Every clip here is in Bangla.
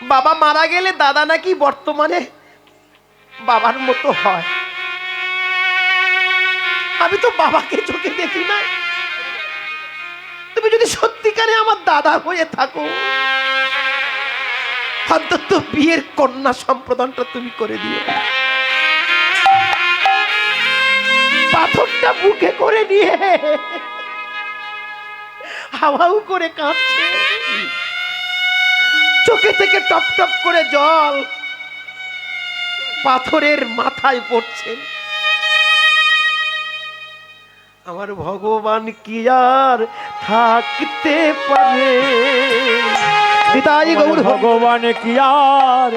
বাবা মারা গেলে দাদা নাকি বর্তমানে বাবার মতো হয়। আমি তো বাবাকে চোখে দেখি না তুমি যদি সত্যিকারে আমার দাদা হয়ে থাকো, অন্তত বিয়ের কন্যা সম্প্রদানটা তুমি করে দিও। পাথরটা বুকে করে নিয়ে হাওয়াও করে কাঁপছে। চোখে থেকে টপ টপ করে জল পাথরের মাথায় পড়ছে। আমার ভগবান কি আর থাকতে পারে? বিদায় গৌর। ভগবান ভগবান কি আর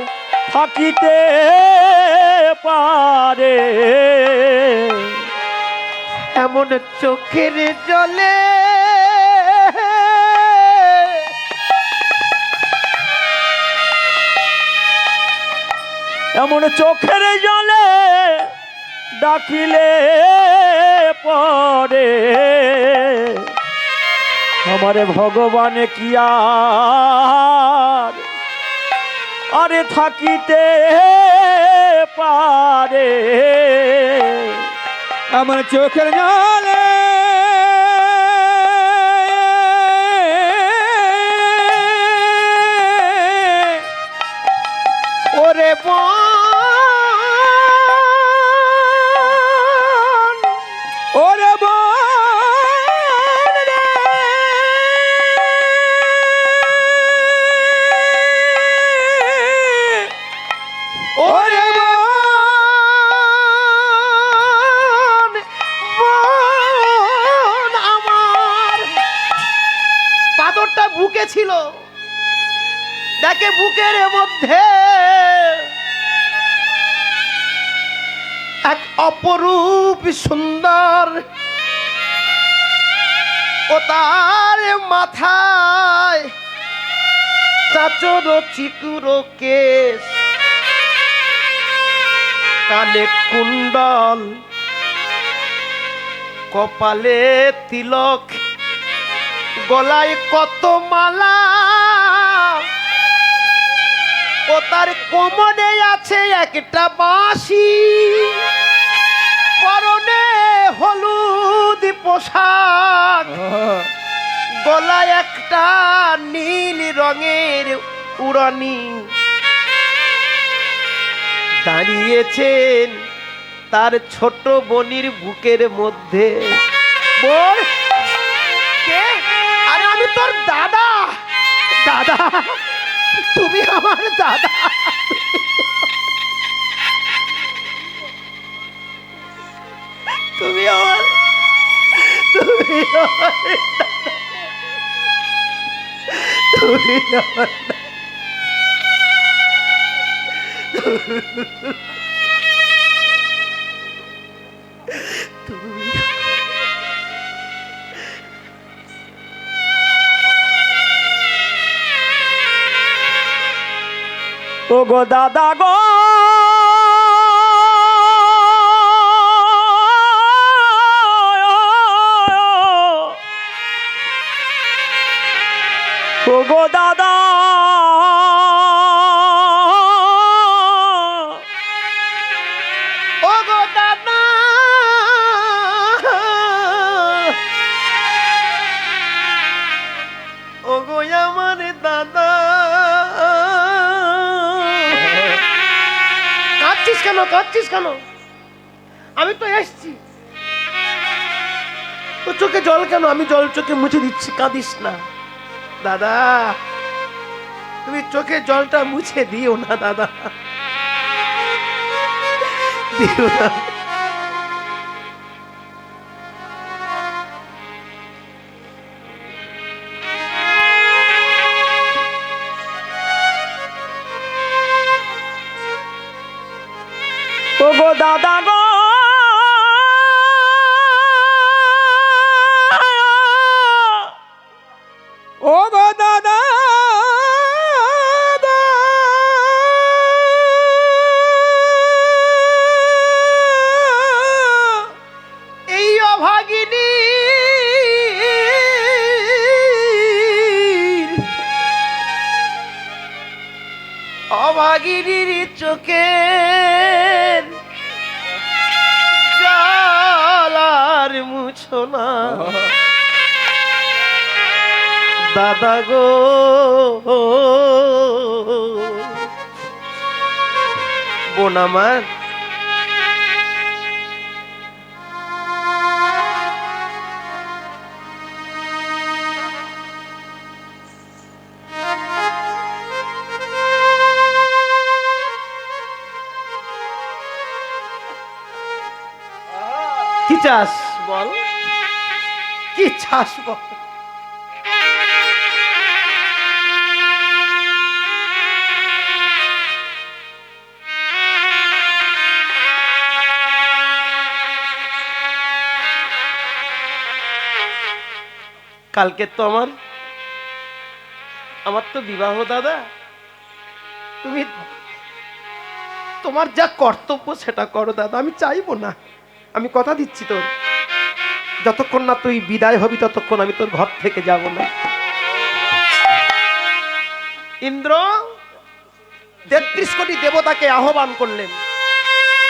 থাকিতে পারে? এমন চোখের জলে এমন চোখের জলে ডাকিলে পরে। আমার ভগবান কি আর? আরে থাকিতে পারে। আমার চোখের জলে দেখে বুকের মধ্যে। এক অপরূপ সুন্দর ও তার মাথায় চাচর চিকুরো কেশ। কানে কুণ্ডল, কপালে তিলক, গলায় কত মালা ও তার কোমরে আছে একটা বাঁশি। পরনে হলুদ পোশাক। গলায় একটা নীল রঙের উড়ানি। দাঁড়িয়েছেন তার ছোট বনির বুকের মধ্যে। কে? আরে আমি তোর দাদা। তুমি আমার দাদা তুমি আমার তুমি। তুমি আমার ও গো দাদা গো। ও গো দাদা। ও দাদা। ও আমার কেন? কাঁদছিস কেন? আমি তো এসছি। তো চোখে জল কেন? আমি জল চোখে মুছে দিচ্ছি, কাঁদিস না। দাদা, তুমি চোখে জলটা মুছে দিও না, দাদা। দিও না। অভাগিনীর চোখে জলার মুছনা দাদা গো। বোন আমার চাস বল? কি চাস বল? কালকে তো আমার আমার তো বিবাহ, দাদা। তুমি তোমার যা কর্তব্য সেটা করো, দাদা। আমি চাইব না। আমি কথা দিচ্ছি তোর। যতক্ষণ না তুই বিদায় হবি, ততক্ষণ আমি তোর ঘর থেকে যাব না। ইন্দ্র, তেত্রিশ কোটি দেবতাকে আহ্বান করলেন।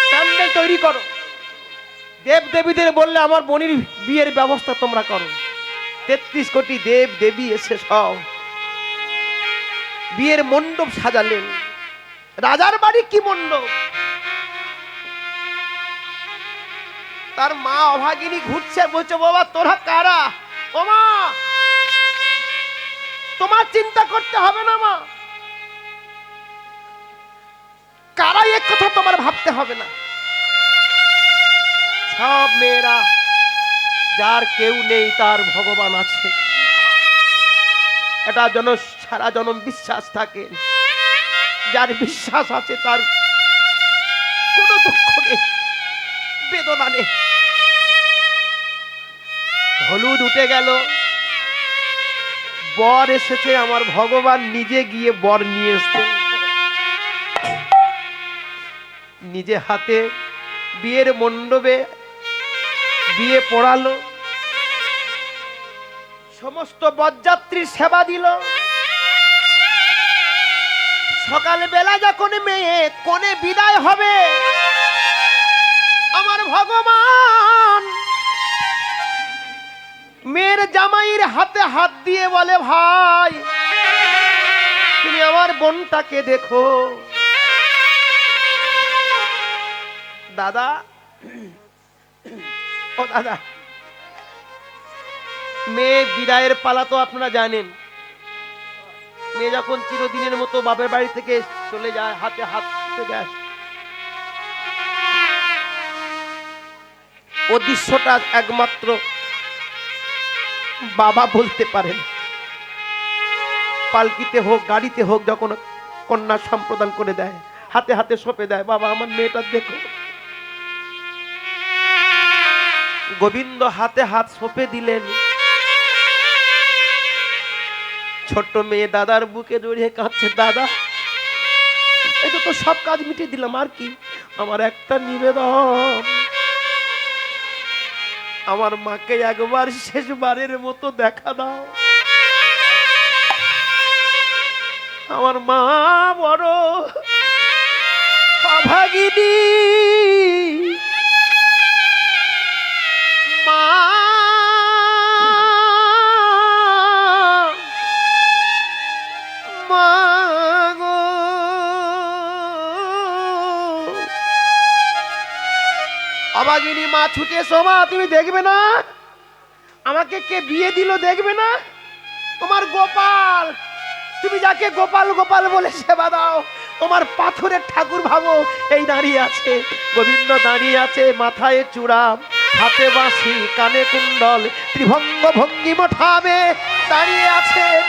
প্যান্ডেল তৈরি করো। দেব দেবীদের বললে, আমার বনির বিয়ের ব্যবস্থা তোমরা করো। তেত্রিশ কোটি দেব দেবী এসে সব। বিয়ের মণ্ডপ সাজালেন। রাজার বাড়ি কি মণ্ডপ? তার মা অভাগিনী ঘুরছে, বলছে, বাবা, তোরা কারা? ও মা, তোমার চিন্তা করতে হবে না মা। কারা এক কথা তোমার ভাবতে হবে না। সব মেয়েরা, যার কেউ নেই, তার ভগবান আছে। এটা যেন সারা জনম বিশ্বাস থাকে। যার বিশ্বাস আছে, তার কোনো দুঃখ নেই। বেদনা নেই। হলুদ উঠে গেল। বর এসেছে, আমার ভগবান নিজে গিয়ে বর নিয়ে এসছে। নিজে হাতে বিয়ের মণ্ডপে বিয়ে পড়ালো। সমস্ত বরযাত্রীর সেবা দিল। সকালে বেলা যখন মেয়ে কোনে বিদায় হবে আমার ভগবান। মেয়ের জামাইয়ের হাতে হাত দিয়ে বলে, ভাই, তুমি আমার বোনটাকে দেখো। দাদা, ও দাদা, মেয়ে বিদায়ের পালা তো আপনারা জানেন। মেয়ে যখন চিরদিনের মতো বাপের বাড়ি থেকে চলে যায়, হাতে হাত থেকে আসে ও দৃশ্যটা একমাত্র বাবা বলতে পারেন। পালকিতে হোক, গাড়িতে হোক, যখন কন্যা সম্প্রদান করে দেয়, হাতে হাতে সঁপে দেয়, বাবা, আমার মেয়েটা দেখো। গোবিন্দ হাতে হাত সঁপে দিলেন। ছোট্ট মেয়ে দাদার বুকে জড়িয়ে কাঁদছে, দাদা, এই তো সব কাজ মিটিয়ে দিলাম, আর কি? আমার একটা নিবেদন। আমার মাকে একবার শেষবারের মতো দেখা দাও। আমার মা বড় অভাগিনী। অবাগিনী মা ছুটে এসো মা, তুমি দেখবে না? আমাকে কে বিয়ে দিল দেখবে না? তোমার গোপাল, তুমি যাকে গোপাল গোপাল বলে সেবা দাও। তোমার পাথরের ঠাকুর ভাবো, এই দাঁড়িয়ে আছে। গোবিন্দ দাঁড়িয়ে আছে মাথায় চূড়া, হাতে বাঁশি, কানে কুণ্ডল, ত্রিভঙ্গ ভঙ্গি মোঠাবে দাঁড়িয়ে আছেন।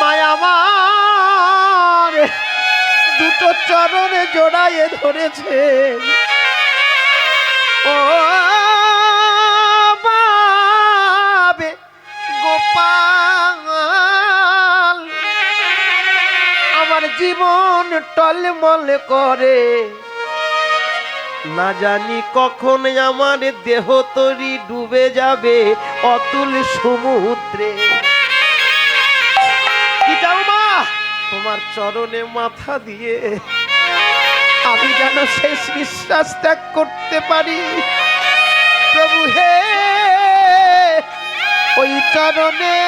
মায়ামার দুটো চরণে জোড়ায়ে ধরেছে। ও বাবে গোপাল, আমার জীবন টলমল করে। না জানি কখন আমার দেহ তরি ডুবে যাবে অতুল সমুদ্রে। তোমার চরণে মাথা দিয়ে। আমি যেন শেষ নিঃশ্বাস ত্যাগ করতে পারি। প্রভু হে ওই চরণে।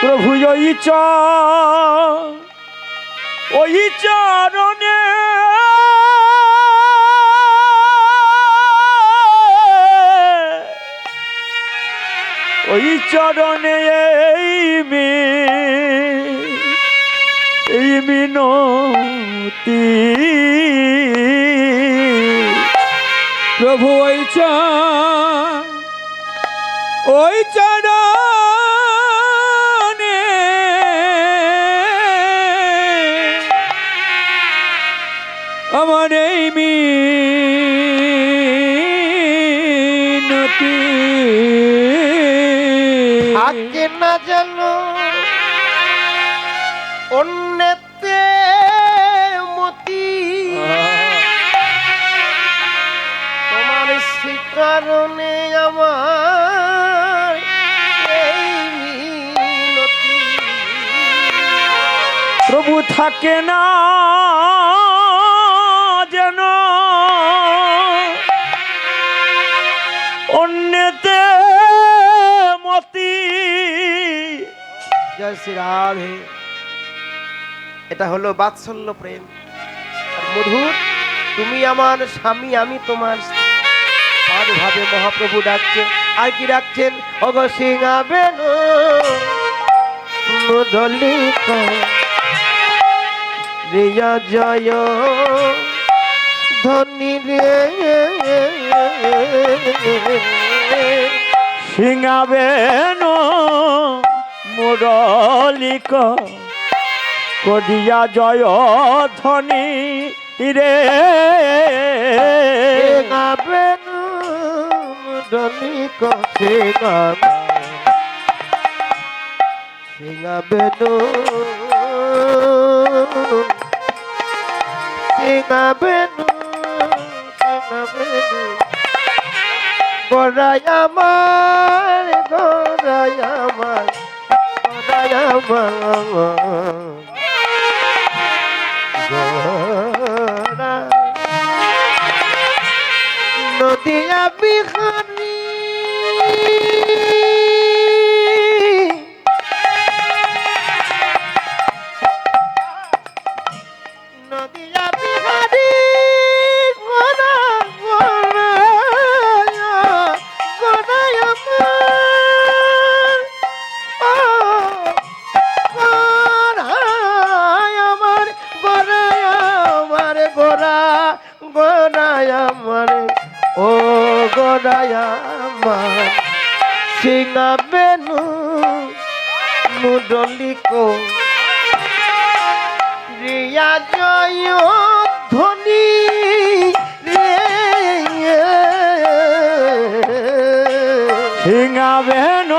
প্রভু ওই চ ওই চরণে। ওই চরণে এই এইমি নতি প্রভু ওই চ- ওই চরণে প্রভু থাকে না যেন। অন্যতে মতি। জয় শ্রী রাধে। এটা হলো বাৎসল্য প্রেম। মধুর, তুমি আমার স্বামী, আমি তোমার। ভাবে মহাপ্রভু ডাকছেন আর কি ডাকছেন? অগ সিংহাবেন মুরলিক রিয়া জয় ধনী রে। সিঙাবেন মুরলিক। করিয়া জয় ধ্বনি রে। সিংহাবেন মুরলিক সিংহাবেন। সিংহাবেন সিংহাবেন সিংহাবেন গড়াই আমার গড়াই আমার গড়াই আমার। নদিয়া বিহারি সিংহা বেনু মুডলিকো রিয়া জয় ধ্বনি রে। সিঙাবেন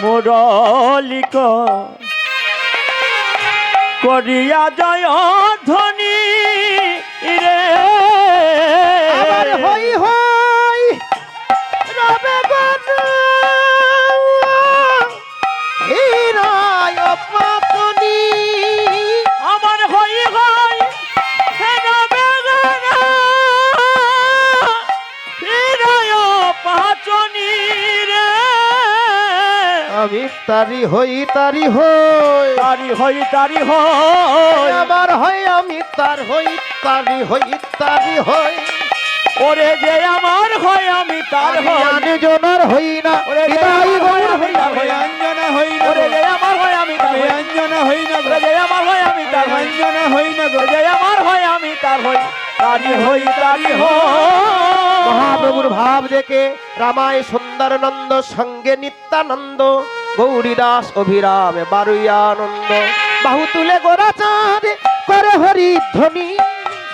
মুরলিক করিয়া জয় ধ্বনি রে। হই হই তারি হই তারি হই। তারি হই তারি হই। আবার হই আমি তার হই তারি হই তারি হই। ওরে যে আমার হয় আমি তার আমি হই। আনে জনার হই না ওরে যে আমার আমি হই। তার হই। অঞ্জনা হই না ওরে যে আমার হয় আমি তার হই। অঞ্জনা হই না ওরে যে আমার হয় আমি তার হই। অঞ্জনা হই না ওরে যে আমার হয় আমি তার হই। তারি হই তারি হই। মহাপ্রভুর ভাব দেখে রামায় সুন্দরানন্দ সঙ্গে নিত্যানন্দ গৌরীদাস অভিরাম বারুয়ানন্দ বাহু তুলে গোরা চাঁদ করে হরি ধ্বনি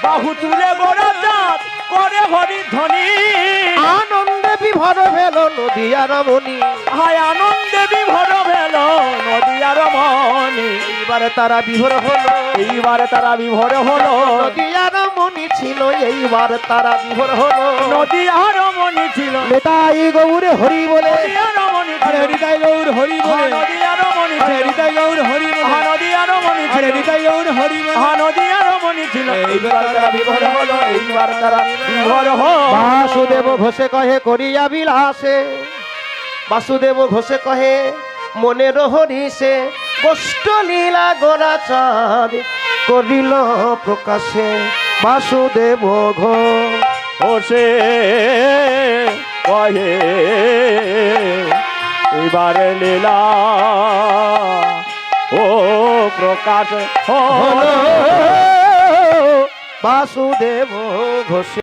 বাহু তুলে গোড়া চাঁদ করে হরি ধ্বনি আনন্দে বিভর ভেল নদিয়া রমণী হায় আনন্দে বিভোর ভেল নদিয়ার মনি এইবার তারা বিভোর হলো। এইবার তারা বিভোর হলো। নদিয়া রমণী ছিল এইবার তারা বিভোর হলো। নদিয়ার মনি ছিল। নেতাই গৌরে হরি বলে। মনি আরে ছিল হৃদয় গৌর হরি হা বলে নদিয়ার মনি আরে হৃদয় গৌর হরি বলে। নদিয়ার মনি আরে হৃদয় গৌর হরি বলে। নদিয়ার মনি ছিল। এইবার তারা বিভোর হলো এইবার তারা বিভোর হলো। বাসুদেব ঘোষে কহে করিয়া বিলাসে। বাসুদেব ঘোষে কহে মনের হরিষে কষ্ট লীলা গোরাচার করিল প্রকাশে। বাসুদেব ঘোষ হোসে কহে এবারে লীলা। ও প্রকাশ হল। বাসুদেব ঘোষে